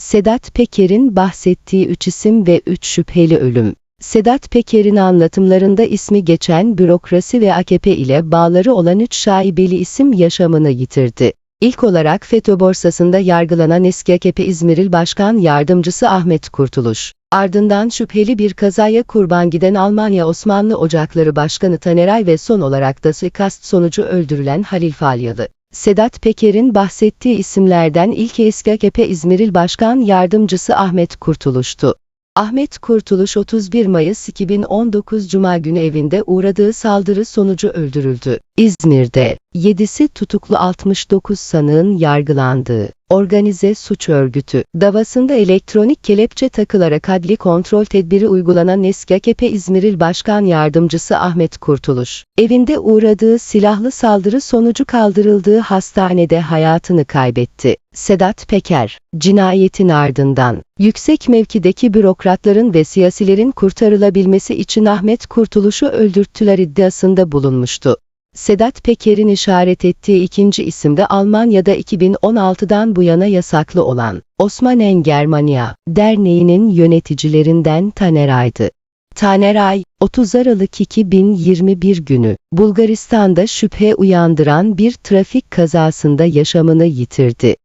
Sedat Peker'in bahsettiği üç isim ve üç şüpheli ölüm. Sedat Peker'in anlatımlarında ismi geçen bürokrasi ve AKP ile bağları olan üç şaibeli isim yaşamını yitirdi. İlk olarak FETÖ borsasında yargılanan eski AKP İzmir İl Başkan Yardımcısı Ahmet Kurtuluş. Ardından şüpheli bir kazaya kurban giden Almanya Osmanlı Ocakları Başkanı Taneray ve son olarak da suikast sonucu öldürülen Halil Falyalı. Sedat Peker'in bahsettiği isimlerden ilk eski AKP İzmir İl Başkan Yardımcısı Ahmet Kurtuluş'tu. Ahmet Kurtuluş 31 Mayıs 2019 Cuma günü evinde uğradığı saldırı sonucu öldürüldü. İzmir'de 7'si tutuklu 69 sanığın yargılandığı organize suç örgütü davasında elektronik kelepçe takılarak adli kontrol tedbiri uygulanan eski AKP İzmir İl Başkan Yardımcısı Ahmet Kurtuluş, evinde uğradığı silahlı saldırı sonucu kaldırıldığı hastanede hayatını kaybetti. Sedat Peker, cinayetin ardından, yüksek mevkideki bürokratların ve siyasilerin kurtarılabilmesi için Ahmet Kurtuluş'u öldürttüler iddiasında bulunmuştu. Sedat Peker'in işaret ettiği ikinci isim de Almanya'da 2016'dan bu yana yasaklı olan Osmanen Germania Derneği'nin yöneticilerinden Taneray'dı. Taneray, 30 Aralık 2021 günü Bulgaristan'da şüphe uyandıran bir trafik kazasında yaşamını yitirdi.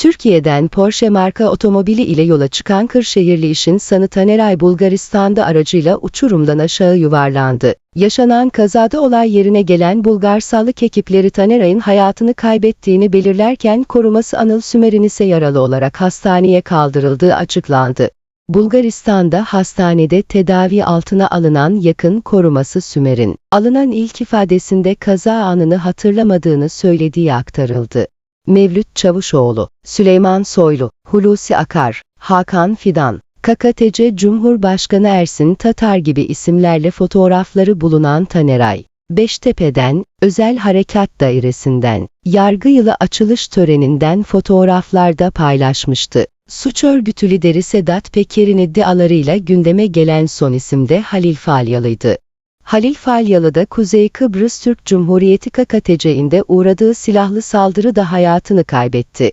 Türkiye'den Porsche marka otomobili ile yola çıkan Kırşehirli işin sanı Taneray Bulgaristan'da aracıyla uçurumdan aşağı yuvarlandı. Yaşanan kazada olay yerine gelen Bulgar sağlık ekipleri Taneray'ın hayatını kaybettiğini belirlerken koruması Anıl Sümer'in ise yaralı olarak hastaneye kaldırıldığı açıklandı. Bulgaristan'da hastanede tedavi altına alınan yakın koruması Sümer'in, alınan ilk ifadesinde kaza anını hatırlamadığını söylediği aktarıldı. Mevlüt Çavuşoğlu, Süleyman Soylu, Hulusi Akar, Hakan Fidan, KKTC Cumhurbaşkanı Ersin Tatar gibi isimlerle fotoğrafları bulunan Taneray, Beştepe'den, Özel Harekat Dairesi'nden, yargı yılı açılış töreninden fotoğraflarda paylaşmıştı. Suç örgütü lideri Sedat Peker'in iddialarıyla gündeme gelen son isim de Halil Falyalı'ydı. Halil Falyalı da Kuzey Kıbrıs Türk Cumhuriyeti KKTC'inde uğradığı silahlı saldırıda hayatını kaybetti.